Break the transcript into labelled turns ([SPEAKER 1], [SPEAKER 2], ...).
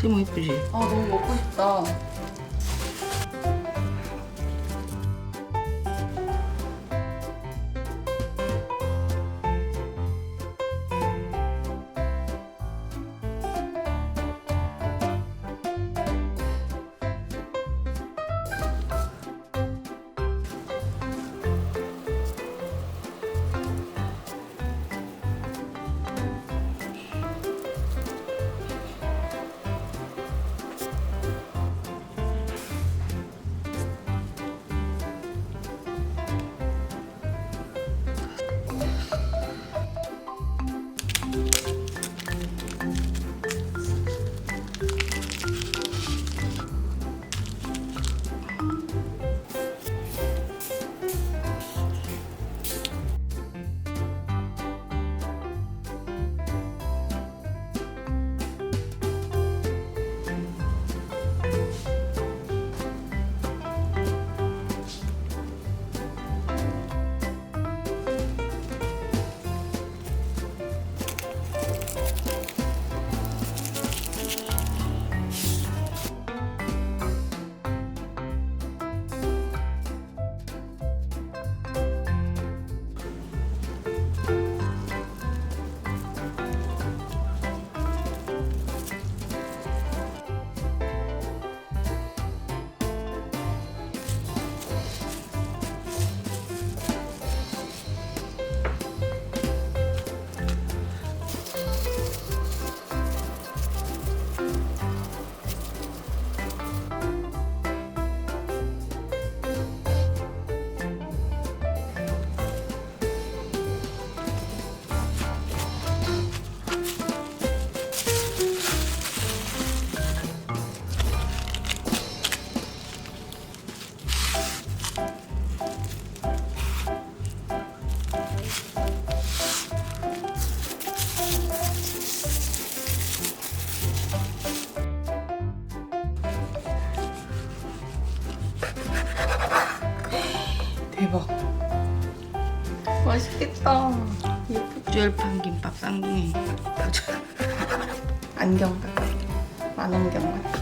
[SPEAKER 1] 세모 이쁘지?
[SPEAKER 2] 아 너무 먹고 싶다. 대박. 맛있겠다. 예쁘.
[SPEAKER 1] 쫄판 김밥 쌍둥이.
[SPEAKER 2] 안경 같아. 만원경 같아.